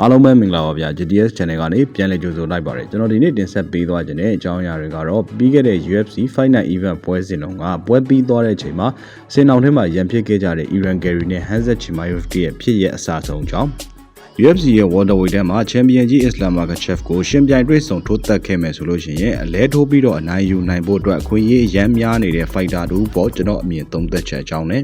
အားလုံးပဲမင်္ဂလာပါဗျာ GTS Channel ကနေပြန်လည်ကြိုဆိုလိုက်ပါတယ်ကျွန်တော်ဒီနေ့တင်ဆက်ပေးသွားခြင်းတဲ့အကြောင်းအရာတွေကတော့ပြီးခဲ့တဲ့ UFC Fight Night Event ပွဲစဉ်တုန်းကပွဲပြီးသွားတဲ့အချိန်မှာစင်အောင်ထဲမှာရန်ဖြစ်ခဲ့ကြတဲ့ Iran Gary နဲ့ Hanzat Chimaev ရဲ့ဖြစ်ရဲ့အစားဆုံးကြောင်း UFC ရဲ့ welterweight ထဲမှာချန်ပီယံကြီး Islam Makhachev ကိုရှင်ပြိုင်တွေ့ဆုံထိုးသက်ခဲ့မယ်ဆိုလို့ရှိရင်အလဲထိုးပြီးတော့အနိုင်ယူနိုင်ဖို့အတွက်အခွင့်အရေးအရမ်းများနေတဲ့ fighter တို့ပေါ့ကျွန်တော်အမြင်သုံးသက်ချက်အကြောင်းနဲ့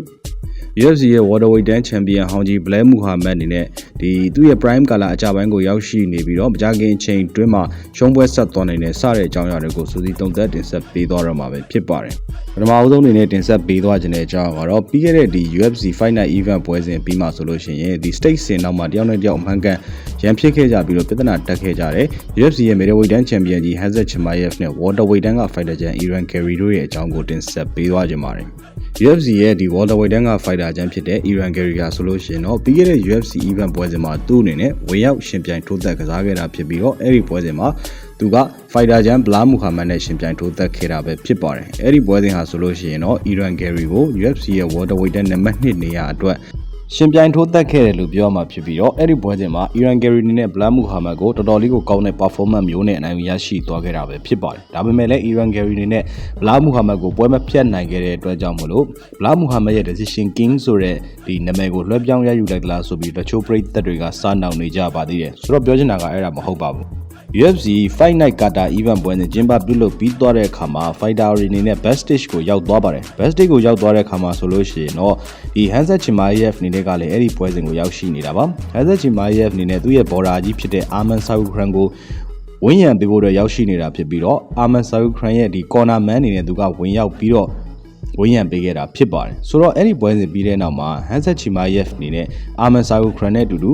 UFC ရဲ့ welterweight တန်းချန်ပီယံဟောင်းကြီး Blair Muhammad အနေနဲ့ဒီသူ့ရဲ့ prime ကာလအကြပိုင်းကိုရောက်ရှိနေပြီးတော့မကြခင်အချိန်တွင်းမှာရှုံးပွဲဆက်သွားနိုင်တဲ့စတဲ့အကြောင်းအရာတွေကိုစူးစီးသုံးသပ်တင်ဆက်ပေးသွားတော့မှာပဲဖြစ်ပါတယ်ပထမအဆုံးအနေနဲ့တင်ဆက်ပေးသွားခြင်းတဲ့အကြောင်းကတော့ပြီးခဲ့တဲ့ဒီ UFC Fight Night Event ပွဲစဉ်ပြီးမှဆိုလို့ရှိရင်ဒီ state စင်နောက်မှာတယောက်နဲ့တယောက်အမှန်ကန် ရန်ဖြစ်ခဲ့ကြပြီးတော့ပြဿနာတက်ခဲ့ကြတယ် UFC ရဲ့ middleweight တန်းချန်ပီယံကြီး Hazard Chimaev နဲ့ welterweight တန်းက fighter ချန် Iran Gary တို့ရဲ့အကြောင်းကိုတင်ဆက်ပေးသွားခြင်းပါတယ် UFC ရဲ့ဒီ welterweight တန်းက fighter ချန်ဖြစ်တဲ့ Iran Gary ကဆိုလို့ရှိရင်တော့ပြီးခဲ့တဲ့ UFC event ပွဲစဉ်မှာသူ့အနေနဲ့ဝင်ရောက်ရှင်ပြိုင်ထိုးသက်ကစားခဲ့တာဖြစ်ပြီးတော့အဲ့ဒီပွဲစဉ်မှာသူက fighter ချန် Bla Muhammad နဲ့ရှင်ပြိုင်ထိုးသက်ခဲ့တာပဲဖြစ်ပါတယ်အဲ့ဒီပွဲစဉ်ဟာဆိုလို့ရှိရင်တော့ Iran Gary ကို UFC ရဲ့ welterweight တန်းနံပါတ်1နေရာအတွက် ရှင်ပြိုင်ထိုးသက်ခဲ့တယ်လို့ပြောမှာဖြစ်ပြီးတော့အဲ့ဒီပွဲစဉ်မှာ Iran Gary နေနဲ့ Bla Muhammad ကိုတော်တော်လေးကိုကောင်းတဲ့ performance မျိုးနဲ့အနိုင်ရရှိသွားခဲ့တာပဲဖြစ်ပါတယ်ဒါပေမဲ့လည်း Iran Gary နေနဲ့ Bla Muhammad ကိုပွဲမဖြတ်နိုင်ခဲ့တဲ့အတွက်ကြောင့်မလို့ Bla Muhammad ရဲ့ decision king ဆိုတဲ့ဒီနာမည်ကိုလွှဲပြောင်းရယူလိုက်သလားဆိုပြီးတချို့ပရိသတ်တွေကစနှောင်နေကြပါသေးတယ်ဆိုတော့ပြောချင်တာကအဲ့ဒါမဟုတ်ပါဘူး UFC Fight Night Qatar event ပွဲနဲ့ကျင်းပပြုလုပ်ပြီးသွားတဲ့အခါမှာ fighter တွေအနေနဲ့ best stage ကိုရောက်သွားပါတယ် best stage ကိုရောက်သွားတဲ့အခါမှာဆိုလို့ရှိရင်တော့ဒီ Hansa Chimaev အနေနဲ့ကလည်းအဲ့ဒီပွဲစဉ်ကိုရောက်ရှိနေတာပါ Hansa Chimaev အနေနဲ့သူ့ရဲ့ border ကြီးဖြစ်တဲ့ Arman Sarukhran ကိုဝင်းရံပေးဖို့တော့ရောက်ရှိနေတာဖြစ်ပြီးတော့ Arman Sarukhran ရဲ့ဒီ corner man အနေနဲ့သူကဝင်ရောက်ပြီးတော့ ဝင်းရံပေးခဲ့တာဖြစ်ပါတယ်ဆိုတော့အဲ့ဒီပွဲစဉ်ပြီးတဲ့နောက်မှာ Hansa Chimaev အနေနဲ့ Arman Sarukhran နဲ့အတူတူ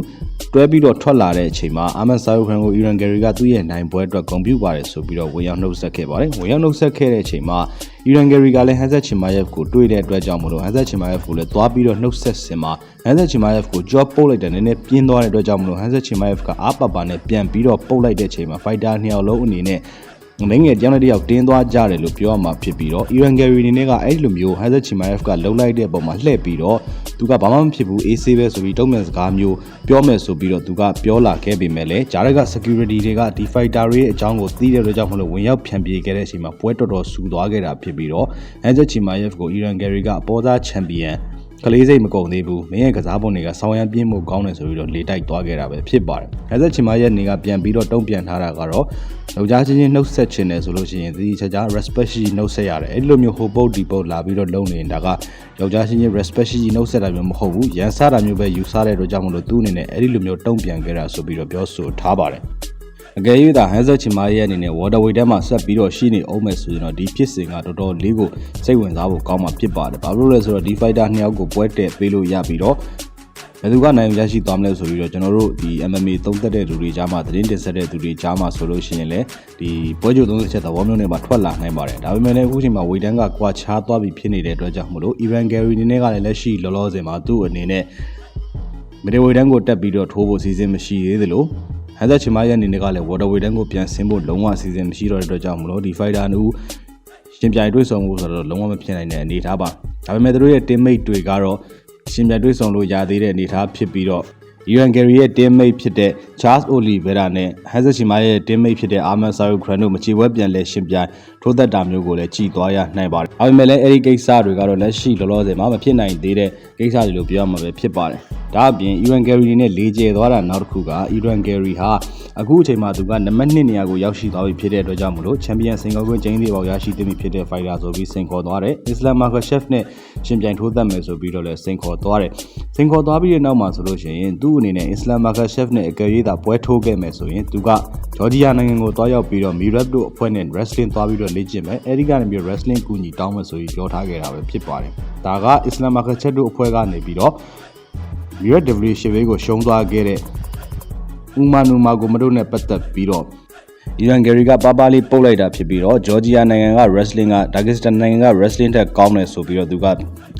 တွဲပြီးတော့ထွက်လာတဲ့အချိန်မှာ Arman Sarukhran ကို Iran Gary ကသူ့ရဲ့နိုင်ပွဲအတွက်ဂုဏ်ပြုပါတယ်ဆိုပြီးတော့ဝင်ရောက်နှုတ်ဆက်ခဲ့ပါတယ်ဝင်ရောက်နှုတ်ဆက်ခဲ့တဲ့အချိန်မှာ Iran Gary ကလည်း Hansa Chimaev ကိုတွေ့တဲ့အတွက်ကြောင့်မလို့ Hansa Chimaev ကိုလည်းသွားပြီးတော့နှုတ်ဆက်စင်မှာ Hansa Chimaev ကိုကြောပုတ်လိုက်တယ်နည်းနည်းပြင်းသွားတဲ့အတွက်ကြောင့်မလို့ Hansa Chimaev ကအားပါပါနဲ့ပြန်ပြီးတော့ပုတ်လိုက်တဲ့အချိန်မှာ fighter နှစ်ယောက်လုံးအနေနဲ့မ င်းငယ်တယောက်နဲ့တယောက်တင်းသွားကြတယ်လို့ပြောရမှာဖြစ်ပြီးတော့ Iran Gary အနေနဲ့ကအဲ့လိုမျိုး Hazard Chimaev ကလှုပ်လိုက်တဲ့ပုံမှာလှည့်ပြီးတော့သူကဘာမှမဖြစ်ဘူး AC ပဲဆိုပြီးတုံ့ပြန်စကားမျိုးပြောမယ်ဆိုပြီးတော့သူကပြောလာခဲ့ပေမဲ့လည်းဂျာရက်က security တွေကဒီ fighter တွေရဲ့အကြောင်းကိုသိတဲ့အတွက်ကြောင့်မလို့ဝင်ရောက်ဖြန့်ပြေခဲ့တဲ့အချိန်မှာပွဲတော်တော်ဆူသွားခဲ့တာဖြစ်ပြီးတော့ Hazard Chimaev ကို Iran Gary ကအပေါ်သားချန်ပီယံ ကလေးစိတ်မကုန်သေးဘူးမင်းရဲ့ကစားပုံတွေကဆောင်းရမ်းပြင်းမှုကောင်းတယ်ဆိုပြီးတော့လေတိုက်သွားခဲ့တာပဲဖြစ်ပါတယ်။အဲဆက်ချင်မရဲ့နေကပြန်ပြီးတော့တုံ့ပြန်ထားတာကတော့ယောက်ျားချင်းချင်းနှုတ်ဆက်ခြင်းတယ်ဆိုလို့ရှိရင်ဒီချက်ချာ respect ရှိနှုတ်ဆက်ရတယ်။အဲဒီလိုမျိုးဟိုပုတ်ဒီပုတ်လာပြီးတော့လုံနေရင်ဒါကယောက်ျားချင်းချင်း respect ရှိနှုတ်ဆက်တာမျိုးမဟုတ်ဘူး။ရန်စားတာမျိုးပဲယူဆတဲ့အတွက်ကြောင့်မလို့သူ့အနေနဲ့အဲဒီလိုမျိုးတုံ့ပြန်ခဲ့တာဆိုပြီးတော့ပြောဆိုထားပါတယ်။ အကယ်၍သာဟန်ဆာချီမာရဲ့အနေနဲ့ waterway ထဲမှာဆက်ပြီးတော့ရှိနေအောင်မယ်ဆိုရင်တော့ဒီဖြစ်စဉ်ကတော်တော်လေးကိုစိတ်ဝင်စားဖို့ကောင်းမှာဖြစ်ပါတယ်။ဘာလို့လဲဆိုတော့ဒီ fighter နှစ်ယောက်ကိုပွဲတက်ပေးလို့ရပြီးတော့ဘယ်သူကနိုင်ရရှိသွားမလဲဆိုပြီးတော့ကျွန်တော်တို့ဒီ MMA သုံးသက်တဲ့လူတွေကြားမှာသတင်းတင်ဆက်တဲ့သူတွေကြားမှာဆိုလို့ရှိရင်လည်းဒီပွဲကြို30ချက်သဘောမျိုးနဲ့ပါထွက်လာနိုင်ပါတယ်ဒါပေမဲ့လည်းအခုချိန်မှာဝေတန်းကကွာခြားသွားပြီဖြစ်နေတဲ့အတွက်ကြောင့်မလို့ Ivan Gary အနေနဲ့ကလည်းလက်ရှိလောလောဆယ်မှာသူ့အနေနဲ့မီဒီဝေတန်းကိုတက်ပြီးတော့ထိုးဖို့စီစဉ်မရှိသေးသလို ဟန်သက်ချီမရဲ့အနေနဲ့ကလည်း waterway တန်းကိုပြန်ဆင်းဖို့လုံးဝအစီအစဉ်မရှိတော့တဲ့အတွက်ကြောင့်မလို့ဒီ fighter နူရှင်ပြိုင်တွေ့ဆုံဖို့ဆိုတော့လုံးဝမဖြစ်နိုင်တဲ့အနေအထားပါဒါပေမဲ့သူတို့ရဲ့ teammate တွေကတော့ရှင်ပြိုင်တွေ့ဆုံလို့ရသေးတဲ့အနေအထားဖြစ်ပြီးတော့ Iran Gary ရဲ့ teammate ဖြစ်တဲ့ Charles Oliveira နဲ့ Hazard Shima ရဲ့ teammate ဖြစ်တဲ့ Arman Sarukhran တို့မချေပွဲပြန်လဲရှင်ပြိုင်ထိုးသက်တာမျိုးကိုလည်းကြည်သွားရနိုင်ပါတယ်။ဒါပေမဲ့လည်းအဲ့ဒီကိစ္စတွေကတော့လက်ရှိလောလောဆယ်မှာမဖြစ်နိုင်သေးတဲ့ကိစ္စတွေလို့ပြောရမှာပဲဖြစ်ပါတယ်။ ဒါအပြင် Iran Gary နဲ့လေကျဲသွားတာနောက်တစ်ခုက Iran Gary ဟာအခုအချိန်မှာသူကနံပါတ်1နေရာကိုရောက်ရှိသွားပြီဖြစ်တဲ့အတွက်ကြောင့်မလို့ချန်ပီယံစင်ကာပူကျင်းသေးပေါက်ရရှိသင့်ပြီဖြစ်တဲ့ fighter ဆိုပြီးစင်ခေါ်သွားတယ်။ Islam Makhachev နဲ့ရှင်ပြိုင်ထိုးသက်မယ်ဆိုပြီးတော့လည်းစင်ခေါ်သွားတယ်။စင်ခေါ်သွားပြီးတဲ့နောက်မှာဆိုလို့ရှိရင်သူ့အနေနဲ့ Islam Makhachev နဲ့အကယ်၍သာပွဲထိုးခဲ့မယ်ဆိုရင်သူကဂျော်ဂျီယာနိုင်ငံကိုတွားရောက်ပြီးတော့ Mirab တို့အဖွဲ့နဲ့ wrestling သွားပြီးတော့လေ့ကျင့်မယ်။အဲဒီကနေပြီး wrestling ကူညီတောင်းမယ်ဆိုပြီးပြောထားခဲ့တာပဲဖြစ်ပါတယ်။ဒါက Islam Makhachev တို့အဖွဲ့ကနေပြီးတော့ UFW ရှေ့ဘေးကိုရှုံးသွားခဲ့တဲ့ဥမာနူမာကိုမတို့နဲ့ပတ်သက်ပြီးတော့အီရန်ဂယ်ရီကပါပါလေးပုတ်လိုက်တာဖြစ်ပြီးတော့ဂျော်ဂျီယာနိုင်ငံက wrestling ကဒါဂစ္စတန်နိုင်ငံက wrestling တက်ကောင်းတယ်ဆိုပြီးတော့သူက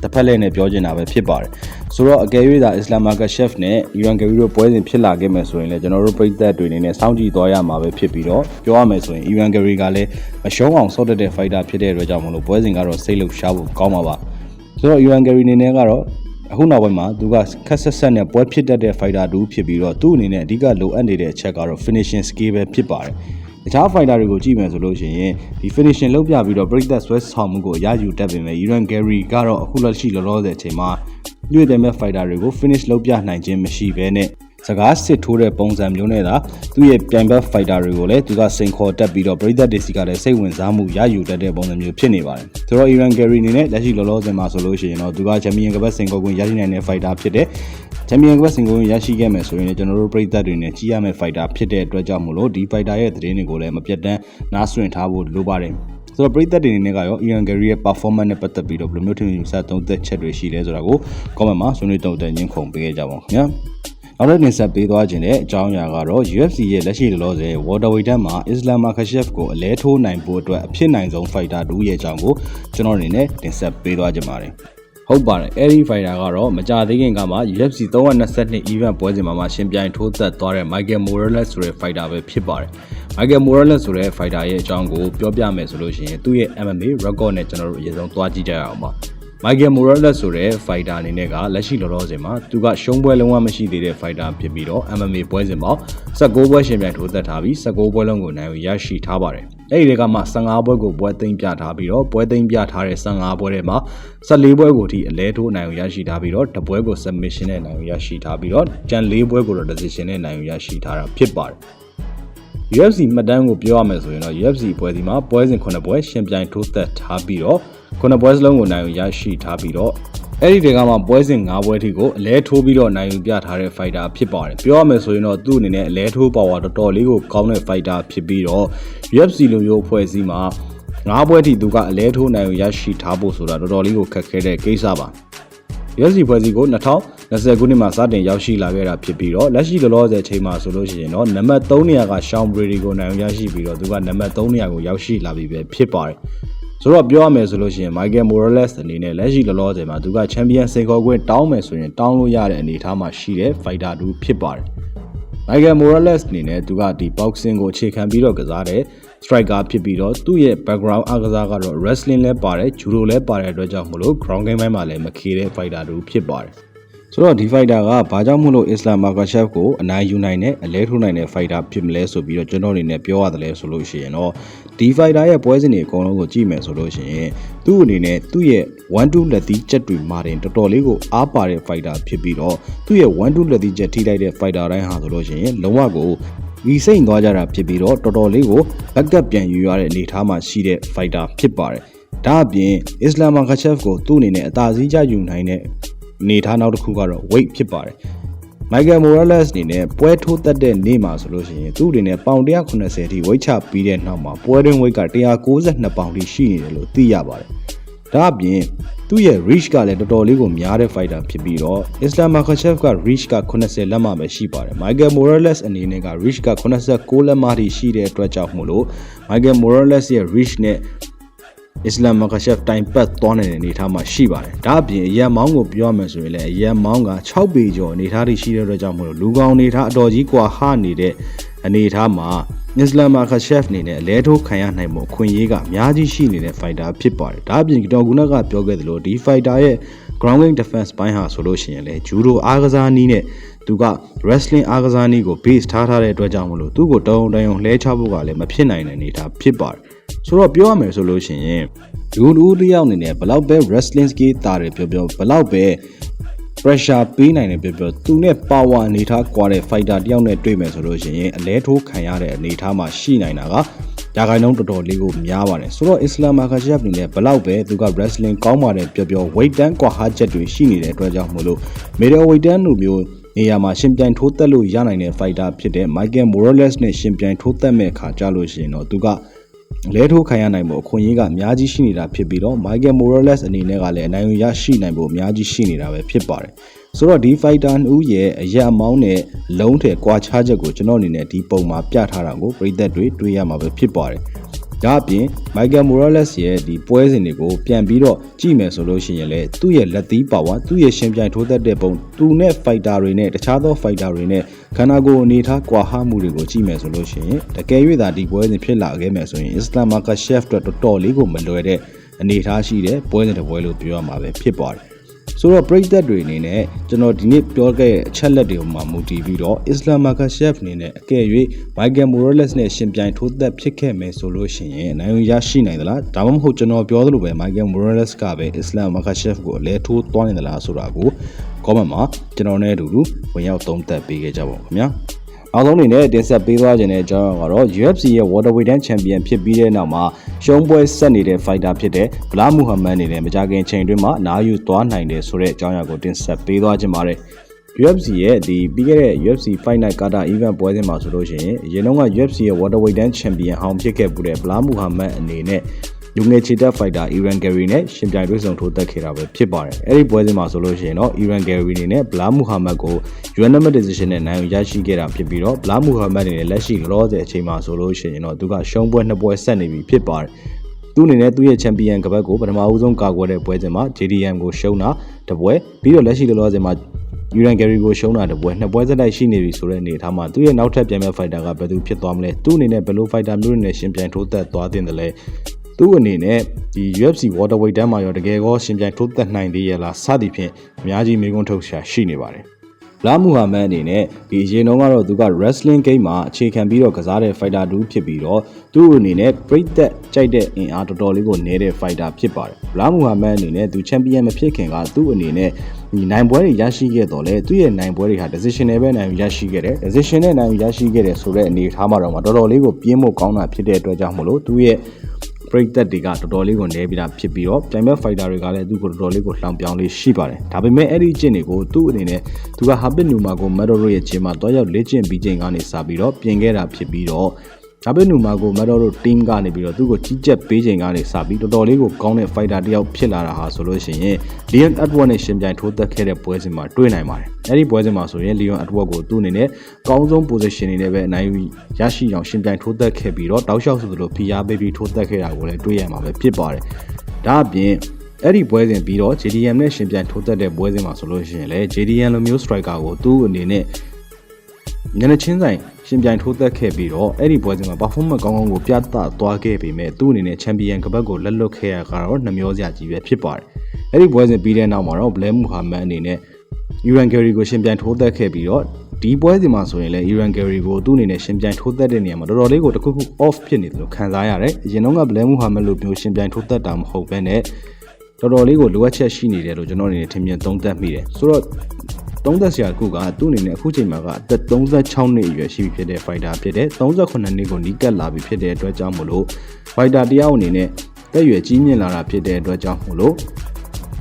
တစ်ဖက်လက်နဲ့ပြောချင်တာပဲဖြစ်ပါတယ်ဆိုတော့အကယ်၍သာအစ္စလာမာကရှက်ဖ်နဲ့အီရန်ဂယ်ရီတို့ပွဲစဉ်ဖြစ်လာခဲ့မယ်ဆိုရင်လည်းကျွန်တော်တို့ပြည်သက်တွေအနေနဲ့စောင့်ကြည့်သွားရမှာပဲဖြစ်ပြီးတော့ပြောရမယ်ဆိုရင်အီရန်ဂယ်ရီကလည်းမရှုံးအောင်ဆော့တက်တဲ့ fighter ဖြစ်တဲ့အတွက်ကြောင့်မလို့ပွဲစဉ်ကတော့စိတ်လှုပ်ရှားဖို့ကောင်းပါပါဆိုတော့အီရန်ဂယ်ရီအနေနဲ့ကတော့ အခုနောက်ပိုင်းမှာသူကခက်ဆက်ဆက်နဲ့ပွဲဖြစ်တတ်တဲ့ fighter တူဖြစ်ပြီးတော့သူ့အနေနဲ့အဓိကလိုအပ်နေတဲ့အချက်ကတော့ finishing skill ပဲဖြစ်ပါတယ်တခြား fighter တွေကိုကြည့်မယ်ဆိုလို့ရှိရင်ဒီ finishing လောက်ပြပြီးတော့ break that sweat ဆောင်မှုကိုရယူတတ်ပေမဲ့ Iran Gary ကတော့အခုလက်ရှိလောလောဆယ်အချိန်မှာညွှေတယ်မဲ့ fighter တွေကို finish လုပ်ပြနိုင်ခြင်းမရှိဘဲနဲ့ စကားစစ်ထိုးတဲ့ပုံစံမျိုးနဲ့သာသူ့ရဲ့ပြိုင်ဘက် fighter တွေကိုလည်းသူကစိန်ခေါ်တက်ပြီးတော့ပရိသတ်တွေစီကလည်းစိတ်ဝင်စားမှုရယူတတ်တဲ့ပုံစံမျိုးဖြစ်နေပါတယ်။ဆိုတော့ Iran Gary အနေနဲ့လက်ရှိလောလောဆယ်မှာဆိုလို့ရှိရင်တော့သူကချန်ပီယံကပတ်စင်ကောကွင်းရရှိနိုင်တဲ့ fighter ဖြစ်တဲ့ချန်ပီယံကပတ်စင်ကောကွင်းရရှိခဲ့မယ်ဆိုရင်လည်းကျွန်တော်တို့ပရိသတ်တွေနဲ့ကြီးရမယ့် fighter ဖြစ်တဲ့အတွက်ကြောင့်မို့လို့ဒီ fighter ရဲ့သတင်းတွေကိုလည်းမပြတ်တမ်းနားဆွင့်ထားဖို့လိုပါတယ်။ဆိုတော့ပရိသတ်တွေအနေနဲ့ကရော Ian Gary ရဲ့ performance နဲ့ပတ်သက်ပြီးတော့ဘယ်လိုမျိုးထင်မြင်ယူဆသုံးသက်ချက်တွေရှိလဲဆိုတာကို comment မှာဆွေးနွေးတုံ့တက်ညင်းခုန်ပေးခဲ့ကြပါဦးခင်ဗျာ နောက်တစ်တင်ဆက်ပေးသွားခြင်းတဲ့အကြောင်းအရာကတော့ UFC ရဲ့လက်ရှိလောလောဆယ် Welterweight တန်းမှာ Islam Makhachev ကိုအလဲထိုးနိုင်ဖို့အတွက်အဖြစ်နိုင်ဆုံး fighter တူရဲ့အကြောင်းကိုကျွန်တော်အနေနဲ့တင်ဆက်ပေးသွားကြပါတယ်ဟုတ်ပါတယ်အဲဒီ fighter ကတော့မကြသေးခင်ကမှ UFC 322 event ပွဲစဉ်မှာမှရှင်ပြိုင်ထိုးသက်သွားတဲ့ Michael Morales ဆိုတဲ့ fighter ပဲဖြစ်ပါတယ်။ Michael Morales ဆိုတဲ့ fighter ရဲ့အကြောင်းကိုပြောပြမယ်ဆိုလို့ရှိရင်သူ့ရဲ့ MMA record နဲ့ကျွန်တော်တို့အရင်ဆုံးသွားကြည့်ကြရအောင်ပါ။ Michael Morales ဆိုတဲ့ fighter အနေနဲ့ကလက်ရှိလောလောဆယ်မှာသူကရှုံးပွဲလုံးဝမရှိသေးတဲ့ fighter ဖြစ်ပြီးတော့ MMA ပွဲစဉ်မှာ16ပွဲရှင်ပြိုင်ထိုးသက်ထားပြီး16ပွဲလုံးကိုနိုင်ရရှိထားပါတယ်။အဲ့ဒီကမှ15ပွဲကိုပွဲသိမ်းပြထားပြီးတော့ပွဲသိမ်းပြထားတဲ့15ပွဲထဲမှာ14ပွဲကိုထိအလဲထိုးနိုင်ရရှိထားပြီးတော့တပွဲကို submission နဲ့နိုင်ရရှိထားပြီးတော့ကြံ4ပွဲကိုတော့ decision နဲ့နိုင်ရရှိထားတာဖြစ်ပါတယ်။ UFC မှတ်တမ်းကိုပြောရမယ်ဆိုရင်တော့ UFC ပွဲဒီမှာပွဲစဉ်9ပွဲရှင်ပြိုင်ထိုးသက်ထားပြီးတော့ 9ပွဲစလုံးကိုနိုင်ရရှိထားပြီးတော့အဲ့ဒီတွေကမှပွဲစဉ်9ပွဲထိကိုအလဲထိုးပြီးတော့နိုင်ယူပြထားတဲ့ fighter ဖြစ်ပါတယ်ပြောရမယ်ဆိုရင်တော့သူ့အနေနဲ့အလဲထိုး power တော်တော်လေးကိုကောင်းတဲ့ fighter ဖြစ်ပြီးတော့ UFC လိုမျိုးဖွဲ့စည်းမှာ9ပွဲထိသူကအလဲထိုးနိုင်ယူရရှိထားဖို့ဆိုတာတော်တော်လေးကိုခက်ခဲတဲ့ကိစ္စပါ UFC ဖွဲ့စည်းကို2020ခုနှစ်မှာစတင်ရောက်ရှိလာခဲ့တာဖြစ်ပြီးတော့လက်ရှိလောလောဆယ်ချိန်မှာဆိုလို့ရှိရင်တော့နံပါတ်3နေရာက Sean Brady ကိုနိုင်ရရှိပြီးတော့သူကနံပါတ်3နေရာကိုရောက်ရှိလာပြီပဲဖြစ်ပါတယ် ဆိုတော့ပြောရမယ်ဆိုလို့ရှိရင် Michael Morales အနေနဲ့လက်ရှိလောလောဆယ်မှာသူကချန်ပီယံစင်ခေါ်ခွင့်တောင်းမယ်ဆိုရင်တောင်းလို့ရတဲ့အနေအထားမှာရှိတဲ့ fighter တူဖြစ်ပါတယ်။ Michael Morales အနေနဲ့သူကဒီ boxing ကိုအခြေခံပြီးတော့ကစားတဲ့ striker ဖြစ်ပြီးတော့သူ့ရဲ့ background အကစားကတော့ wrestling လည်းပါတယ် judo လည်းပါတဲ့အတွက်ကြောင့်မလို့ ground game ပိုင်းမှာလည်းမခေတဲ့ fighter တူဖြစ်ပါတယ်။ ဆိုတော့ဒီ fighter ကဘာကြောင့်မို့လို့ Islam Makhachev ကိုအနိုင်ယူနိုင်တဲ့အလဲထိုးနိုင်တဲ့ fighter ဖြစ်မလဲဆိုပြီးတော့ကျွန်တော်အနေနဲ့ပြောရတယ်လဲဆိုလို့ရှိရင်တော့ဒီ fighter ရဲ့ပွဲစဉ်တွေအကုန်လုံးကိုကြည့်မယ်ဆိုလို့ရှိရင်သူ့အနေနဲ့သူ့ရဲ့1-2လက်သီးချက်တွေမှာတင်တော်တော်လေးကိုအားပါတဲ့ fighter ဖြစ်ပြီးတော့သူ့ရဲ့1-2လက်သီးချက်ထိလိုက်တဲ့ fighter တိုင်းဟာဆိုလို့ရှိရင်လုံးဝကိုဒီစိတ်သွားကြတာဖြစ်ပြီးတော့တော်တော်လေးကို backup ပြန်ယူရတဲ့အနေအထားမှာရှိတဲ့ fighter ဖြစ်ပါတယ်ဒါအပြင် Islam Makhachev ကိုသူ့အနေနဲ့အသာစီးကြယူနိုင်တဲ့ အနေထားနောက်တစ်ခုကတော့ weight ဖြစ်ပါတယ်။ Michael Morales အနေနဲ့ပွဲထိုးသက်တဲ့နေ့မှာဆိုလို့ရှိရင်သူ့အနေနဲ့ပေါင်190ထိ weight ချပြီးတဲ့နောက်မှာပွဲတွင်း weight က192ပေါင်ထိရှိနေတယ်လို့သိရပါတယ်။ဒါအပြင်သူ့ရဲ့ reach ကလည်းတော်တော်လေးကိုများတဲ့ fighter ဖြစ်ပြီးတော့ Islam Makhachev က reach က80လက်မပဲရှိပါတယ်။ Michael Morales အနေနဲ့က reach က89လက်မထိရှိတဲ့အတွက်ကြောင့်မို့လို့ Michael Morales ရဲ့ reach နဲ့ အစ္စလာမ်မကရှက်တိုင်ပတ်သွားနေတဲ့အနေအထားမှာရှိပါတယ်။ဒါအပြင်အရန်မောင်းကိုပြောရမယ်ဆိုရင်လည်းအရန်မောင်းက6ပေကျော်အနေအထားတွေရှိတဲ့အတွက်ကြောင့်မလို့လူကောင်အနေအထားအတော်ကြီးကွာဟနေတဲ့အနေအထားမှာအစ္စလာမ်မာခရှက်အနေနဲ့အလဲထိုးခံရနိုင်မှုခွင့်ရေးကအများကြီးရှိနေတဲ့ fighter ဖြစ်ပါတယ်။ဒါအပြင်တော်ကုနကပြောခဲ့သလိုဒီ fighter ရဲ့ ground game defense ဘိုင်းဟာဆိုလို့ရှိရင်လည်းဂျူဒိုအားကစားနည်းနဲ့သူက wrestling အားကစားနည်းကို base ထားထားတဲ့အတွက်ကြောင့်မလို့သူ့ကိုတုံတုံရုံလှဲချဖို့ကလည်းမဖြစ်နိုင်တဲ့အနေအထားဖြစ်ပါတယ်။ ဆိုတော့ပြောရမယ်ဆိုလို့ရှိရင်လူလူတယောက်အနေနဲ့ဘလောက်ပဲ wrestling skill တာတယ်ပြောပြောဘလောက်ပဲ pressure ပေးနိုင်တယ်ပြောပြောသူနဲ့ power အနေထားကွာတဲ့ fighter တယောက်နဲ့တွေ့မယ်ဆိုလို့ရှိရင်အလဲထိုးခံရတဲ့အနေထားမှာရှိနိုင်တာကရာခိုင်နှုန်းတော်တော်လေးကိုများပါတယ်ဆိုတော့ Islam Makhachev အနေနဲ့ဘလောက်ပဲသူက wrestling ကောင်းပါတယ်ပြောပြော weight တန်းကွာဟာချက်တွေရှိနေတဲ့အတွက်ကြောင့်မို့လို့ middle weight တန်းလိုမျိုးနေရာမှာရှင်ပြိုင်ထိုးသက်လို့ရနိုင်တဲ့ fighter ဖြစ်တဲ့ Michael Morales နဲ့ရှင်ပြိုင်ထိုးသက်မဲ့ခါကြလို့ရှိရင်တော့သူက လဲထိုးခံရနိုင်မှုအခွင့်အရေးကအများကြီးရှိနေတာဖြစ်ပြီးတော့ Michael Morales အနေနဲ့ကလည်းအနိုင်ရရှိနိုင်ဖို့အများကြီးရှိနေတာပဲဖြစ်ပါတယ်ဆိုတော့ဒီ fighter 2ရဲ့အရက်အမောင်းနဲ့လုံးထဲကွာခြားချက်ကိုကျွန်တော်အနေနဲ့ဒီပုံမှာပြထားတာကိုပြည်သက်တွေတွေ့ရမှာပဲဖြစ်ပါတယ် ဒါအပြင် Michael Morales ရဲ့ဒီပွဲစဉ်တွေကိုပြန်ပြီးတော့ကြည့်မယ်ဆိုလို့ရှိရင်လည်းသူ့ရဲ့လက်သီးပါဝါသူ့ရဲ့ရှင်ပြိုင်ထိုးသက်တဲ့ပုံသူနဲ့ fighter တွေနဲ့တခြားသော fighter တွေနဲ့ခန္ဓာကိုယ်အနေထားကွာဟမှုတွေကိုကြည့်မယ်ဆိုလို့ရှိရင်တကယ်၍သာဒီပွဲစဉ်ဖြစ်လာခဲ့မယ်ဆိုရင် Islam Makhachev အတွက်တော်တော်လေးကိုမလွယ်တဲ့အနေထားရှိတဲ့ပွဲစဉ်တစ်ပွဲလို့ပြောရမှာပဲဖြစ်ပါတယ် ဆိုတော့ပရိသတ်တွေအနေနဲ့ကျွန်တော်ဒီနေ့ပြောခဲ့တဲ့အချက်လက်တွေပေါ်မှာမူတည်ပြီးတော့ Islam Makhachev အနေနဲ့အကယ်၍ Michael Morales နဲ့ရှင်ပြိုင်ထိုးသက်ဖြစ်ခဲ့မယ်ဆိုလို့ရှိရင်နိုင်ရရှိနိုင်သလားဒါမှမဟုတ်ကျွန်တော်ပြောသလိုပဲ Michael Morales ကပဲ Islam Makhachev ကိုအလဲထိုးသွားနေသလားဆိုတာကို comment မှာကျွန်တော်နဲ့အတူတူဝင်ရောက်သုံးသပ်ပေးခဲ့ကြပါဦးခင်ဗျာ အောင်ဆုံးအနေနဲ့တင်ဆက်ပေးသွားခြင်းတဲ့အကြောင်းကတော့ UFC ရဲ့ Welterweight တန်း Champion ဖြစ်ပြီးတဲ့နောက်မှာရှုံးပွဲဆက်နေတဲ့ fighter ဖြစ်တဲ့ဗလာမူဟမ္မဒ်အနေနဲ့မကြခင်ချိန်တွင်းမှာအနားယူသွားနိုင်တယ်ဆိုတဲ့အကြောင်းအရာကိုတင်ဆက်ပေးသွားခြင်းပါတယ် UFC ရဲ့ဒီပြီးခဲ့တဲ့ UFC Fight Night Qatar event ပွဲစဉ်မှာဆိုလို့ရှိရင်အရင်တော့က UFC ရဲ့ Welterweight တန်း Champion ဟောင်းဖြစ်ခဲ့ပူတဲ့ဗလာမူဟမ္မဒ်အနေနဲ့ လူငယ်ချီတက် fighter Iran Gary နဲ့ရှင်ပြိုင်တွေ့ဆုံထိုးသက်ခဲ့တာပဲဖြစ်ပါတယ်။အဲ့ဒီပွဲစဉ်မှာဆိုလို့ရှိရင်တော့ Iran Gary အနေနဲ့ Bla Muhammad ကို unanimous decision နဲ့နိုင်ရရှိခဲ့တာဖြစ်ပြီးတော့ Bla Muhammad အနေနဲ့လက်ရှိလောလောဆယ်အချိန်မှာဆိုလို့ရှိရင်တော့သူကရှုံးပွဲနှစ်ပွဲဆက်နေပြီဖြစ်ပါတယ်။သူအနေနဲ့သူ့ရဲ့ချန်ပီယံကပတ်ကိုပထမဦးဆုံးကာကွယ်တဲ့ပွဲစဉ်မှာ JDM ကိုရှုံးတာတပွဲပြီးတော့လက်ရှိလောလောဆယ်မှာယူရန်ဂယ်ရီကိုရှုံးတာတပွဲနှစ်ပွဲစတိုက်ရှိနေပြီဆိုတဲ့အနေအထားမှာသူ့ရဲ့နောက်ထပ်ပြန်မဲ့ဖိုက်တာကဘယ်သူဖြစ်သွားမလဲသူ့အနေနဲ့ဘယ်လိုဖိုက်တာမျိုးတွေနဲ့ရှင်ပြိုင်ထိုးသက်သွားတင်တယ်လဲ သူ့အနေနဲ့ဒီ UFC Welterweight တန်းမှာရောတကယ်ကောရှင်ပြိုင်ထိုးသက်နိုင်သေးရဲ့လားစသည်ဖြင့်အများကြီးမေးခွန်းထုတ်ရှာရှိနေပါတယ်လာမူဟာမန်အနေနဲ့ဒီအရင်တော့ကတော့သူက wrestling game မှာအခြေခံပြီးတော့ကစားတဲ့ fighter တူဖြစ်ပြီးတော့သူ့အနေနဲ့ break that ကြိုက်တဲ့အင်အားတော်တော်လေးကိုနေတဲ့ fighter ဖြစ်ပါတယ်လာမူဟာမန်အနေနဲ့သူ champion မဖြစ်ခင်ကသူ့အနေနဲ့ဒီနိုင်ပွဲတွေရရှိခဲ့တော့လေသူ့ရဲ့နိုင်ပွဲတွေဟာ decision နဲ့ပဲနိုင်ရရှိခဲ့တယ် decision နဲ့နိုင်ရရှိခဲ့တယ်ဆိုတဲ့အနေအထားမှာတော့တော်တော်လေးကိုပြင်းဖို့ကောင်းတာဖြစ်တဲ့အတွက်ကြောင့်မလို့သူ့ရဲ့ break that တွေကတော်တော်လေးကိုနေပြီးတာဖြစ်ပြီးတော့ပြိုင်ဘက် fighter တွေကလည်းသူ့ကိုတော်တော်လေးကိုလှောင်ပြောင်းလေးရှိပါတယ်ဒါပေမဲ့အဲ့ဒီကျင့်တွေကိုသူ့အနေနဲ့သူက habit numa ကို medal ရဲ့ကျင်းမှာတွားရောက်လေ့ကျင့်ပြီးချိန်ကနေစပြီးတော့ပြင်ခဲ့တာဖြစ်ပြီးတော့ habit numa ကို medal တို့ team ကနေပြီးတော့သူ့ကိုကြီးကြပ်ပေးချိန်ကနေစပြီးတော်တော်လေးကိုကောင်းတဲ့ fighter တယောက်ဖြစ်လာတာဟာဆိုလို့ရှိရင် Leon Edward နဲ့ရှင်ပြိုင်ထိုးသက်ခဲ့တဲ့ပွဲစဉ်မှာတွေ့နိုင်ပါတယ်အဲ့ဒီပွဲစဉ်မှာဆိုရင် Leon Edward ကိုသူ့အနေနဲ့ကောင်းဆုံး position တွေနဲ့ပဲအနိုင်ရရှိအောင်ရှင်ပြိုင်ထိုးသက်ခဲ့ပြီးတော့တောက်လျှောက်ဆိုသလိုဖိအားပေးပြီးထိုးသက်ခဲ့တာကိုလည်းတွေ့ရမှာပဲဖြစ်ပါတယ်ဒါအပြင်အဲ့ဒီပွဲစဉ်ပြီးတော့ JDM နဲ့ရှင်ပြိုင်ထိုးသက်တဲ့ပွဲစဉ်မှာဆိုလို့ရှိရင်လည်း JDM လိုမျိုး striker ကိုသူ့အနေနဲ့ ညနေချင်းဆိုင်ရှင်ပြိုင်ထိုးသက်ခဲ့ပြီးတော့အဲ့ဒီပွဲစဉ်မှာ performance ကောင်းကောင်းကိုပြသသွားခဲ့ပေမဲ့သူ့အနေနဲ့ champion ကပတ်ကိုလက်လွတ်ခဲ့ရကတော့နှမျောစရာကြီးပဲဖြစ်ပါတယ်။အဲ့ဒီပွဲစဉ်ပြီးတဲ့နောက်မှာတော့ Blair Muhammad အနေနဲ့ Iran Gary ကိုရှင်ပြိုင်ထိုးသက်ခဲ့ပြီးတော့ဒီပွဲစဉ်မှာဆိုရင်လည်း Iran Gary ကိုသူ့အနေနဲ့ရှင်ပြိုင်ထိုးသက်တဲ့နေရာမှာတော်တော်လေးကိုတစ်ခုခု off ဖြစ်နေတယ်လို့ခံစားရတယ်။အရင်တော့က Blair Muhammad လိုမျိုးရှင်ပြိုင်ထိုးသက်တာမဟုတ်ဘဲနဲ့တော်တော်လေးကိုလိုအပ်ချက်ရှိနေတယ်လို့ကျွန်တော်အနေနဲ့ထင်မြင်သုံးသပ်မိတယ်။ဆိုတော့ သုံးသက်စရာတစ်ခုကသူ့အနေနဲ့အခုချိန်မှာကအသက်36နှစ်အရွယ်ရှိပြီဖြစ်တဲ့ fighter ဖြစ်တဲ့38နှစ်ကိုနီးကပ်လာပြီဖြစ်တဲ့အတွက်ကြောင့်မလို့ fighter တယောက်အနေနဲ့တက်ရွယ်ကြီးမြင့်လာတာဖြစ်တဲ့အတွက်ကြောင့်မလို့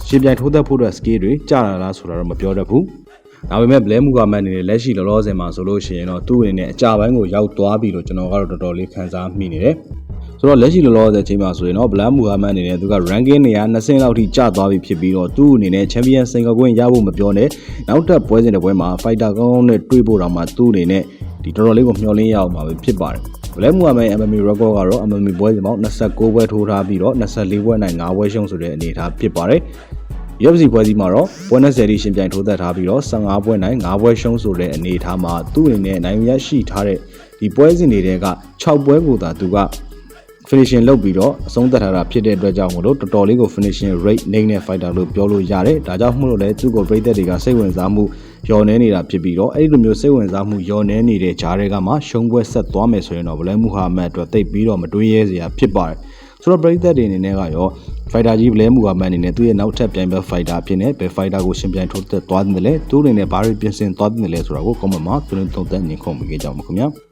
ရှင်ပြိုင်ထိုးသက်ဖို့အတွက် skill တွေကျလာလားဆိုတာတော့မပြောတတ်ဘူးဒါပေမဲ့ဘလဲမူကမန်အနေနဲ့လက်ရှိလောလောဆယ်မှာဆိုလို့ရှိရင်တော့သူ့အနေနဲ့အကြပိုင်းကိုရောက်သွားပြီလို့ကျွန်တော်ကတော့တော်တော်လေးခန်းစားမိနေတယ် ဆိုတော့လက်ရှိလောလောဆယ်ချိန်မှာဆိုရင်တော့ဘလန်မူဟာမန်အနေနဲ့သူက ranking နေရာ20လောက်ထိကျသွားပြီဖြစ်ပြီးတော့သူ့အနေနဲ့ champion စင်ကာကွင်းရဖို့မပြောနဲ့နောက်ထပ်ပွဲစဉ်တစ်ပွဲမှာ fighter ကောင်းကောင်းနဲ့တွေ့ဖို့တော့မှသူ့အနေနဲ့ဒီတော်တော်လေးကိုမျှော်လင့်ရအောင်ပါပဲဖြစ်ပါတယ်ဘလဲမူဟာမန် MMA record ကတော့ MMA ပွဲစဉ်ပေါင်း29ပွဲထိုးထားပြီးတော့24ပွဲနိုင်5ပွဲရှုံးဆိုတဲ့အနေအထားဖြစ်ပါတယ် UFC ပွဲစီမှာတော့ပွဲ20ရီရှင်ပြိုင်ထိုးသက်ထားပြီးတော့15ပွဲနိုင်5ပွဲရှုံးဆိုတဲ့အနေအထားမှာသူ့အနေနဲ့နိုင်ရရှိထားတဲ့ဒီပွဲစဉ်တွေက6ပွဲကိုသာသူက finishing လုပ်ပြီးတော့အဆုံးသတ်ထားတာဖြစ်တဲ့အတွက်ကြောင့်မို့လို့တော်တော်လေးကို finishing rate နေတဲ့ fighter လို့ပြောလို့ရတယ်။ဒါကြောင့်မို့လို့လည်းသူ့ကိုပြည်သက်တွေကစိတ်ဝင်စားမှုညော်နေနေတာဖြစ်ပြီးတော့အဲ့ဒီလိုမျိုးစိတ်ဝင်စားမှုညော်နေနေတဲ့ဂျားတွေကမှရှုံးပွဲဆက်သွားမယ်ဆိုရင်တော့ဗလဲမူဟာမက်အတွက်တိတ်ပြီးတော့မတွေးရဲစရာဖြစ်ပါတယ်။ဆိုတော့ပြည်သက်တွေအနေနဲ့ကရော fighter ကြီးဗလဲမူဟာမက်အနေနဲ့သူ့ရဲ့နောက်ထပ်ပြိုင်ပွဲ fighter ဖြစ်နေဘယ် fighter ကိုရှင်ပြိုင်ထိုးသက်သွားတယ်လဲသူ့အနေနဲ့ဘာတွေပြင်ဆင်သွားတယ်လဲဆိုတာကို comment မှာသူတို့သုံးသပ်ညင်ခုံပေးကြအောင်ပါခင်ဗျာ။